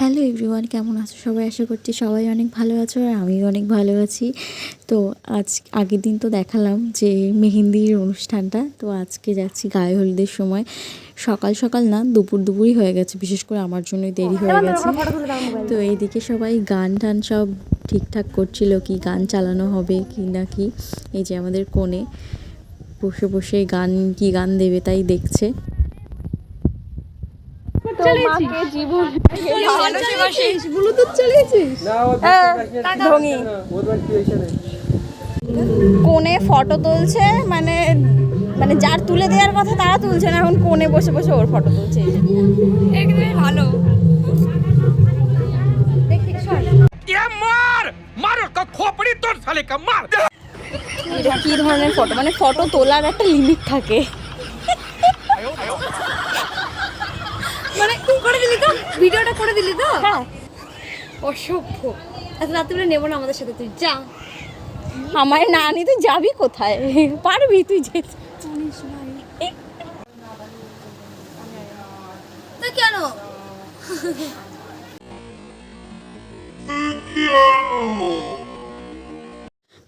Hello everyone কেমন আছো? সবাই আশা করছি সবাই অনেক ভালো আছো আর আমিও অনেক ভালো আছি। তো আজ আগের দিন তো দেখালাম যে মেহেন্দির অনুষ্ঠানটা। তো আজকে যাচ্ছি গায়ে হলুদের সময়। সকাল সকাল না দুপুর দুপুরই হয়ে গেছে বিশেষ করে আমার জন্যই দেরি হয়ে গেছে। তো এইদিকে সবাই গান টান সব ঠিকঠাক করছিল কি গান চালানো হবে কি না কি এই যে আমাদের কোণে বসে বসে গান কি গান দেবে তাই দেখছে। হ্যাঁ, কোনে ফটো তুলছে মানে মানে যার তুলে দেওয়ার কথা তারা তুলছে না এখন কোনে বসে বসে ওর ফটো তুলছে। ভালো। কি ধরনের ফটো? মানে ফটো তোলার একটা লিমিট থাকে। ভিডিওটা করে দিলি তো? হ্যাঁ। অসভ্য। আজ রাত্রিবেলা নেব না আমাদের সাথে তুই যা। আমায় না নি তুই যাবি কোথায়? পারবি তুই যে কেন? কেন?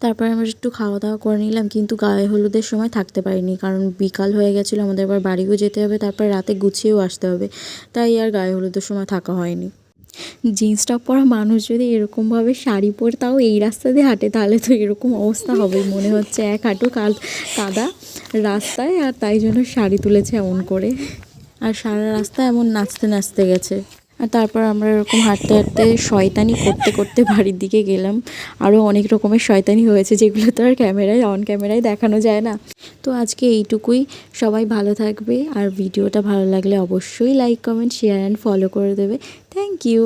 তারপরে আমরা একটু খাওয়া দাওয়া করে নিলাম কিন্তু গায়ে হলুদের সময় থাকতে পারিনি কারণ বিকাল হয়ে গেছিল আমাদের আবার বাড়িও যেতে হবে তারপরে রাতে গুছিয়েও আসতে হবে তাই আর গায়ে হলুদের সময় থাকা হয়নি। জিন্স টপ পরা মানুষ যদি এরকমভাবে শাড়ি পরে তাও এই রাস্তা দিয়ে হাঁটে তাহলে তো এরকম অবস্থা হবে মনে হচ্ছে এক হাঁটু কাল কাদা রাস্তায় আর তাই জন্য শাড়ি তুলেছে এমন করে। আর সারা রাস্তা এমন নাচতে নাচতে গেছে। আর তারপর আমরা এরকম হাঁটতে হাঁটতে শয়তানি করতে করতে বাড়ির দিকে গেলাম। আরও অনেক রকমের শয়তানি হয়েছে যেগুলো তো আর ক্যামেরায় অন ক্যামেরায় দেখানো যায় না। তো আজকে এইটুকুই। সবাই ভালো থাকবে আর ভিডিওটা ভালো লাগলে অবশ্যই like comment share and follow করে দেবে। Thank you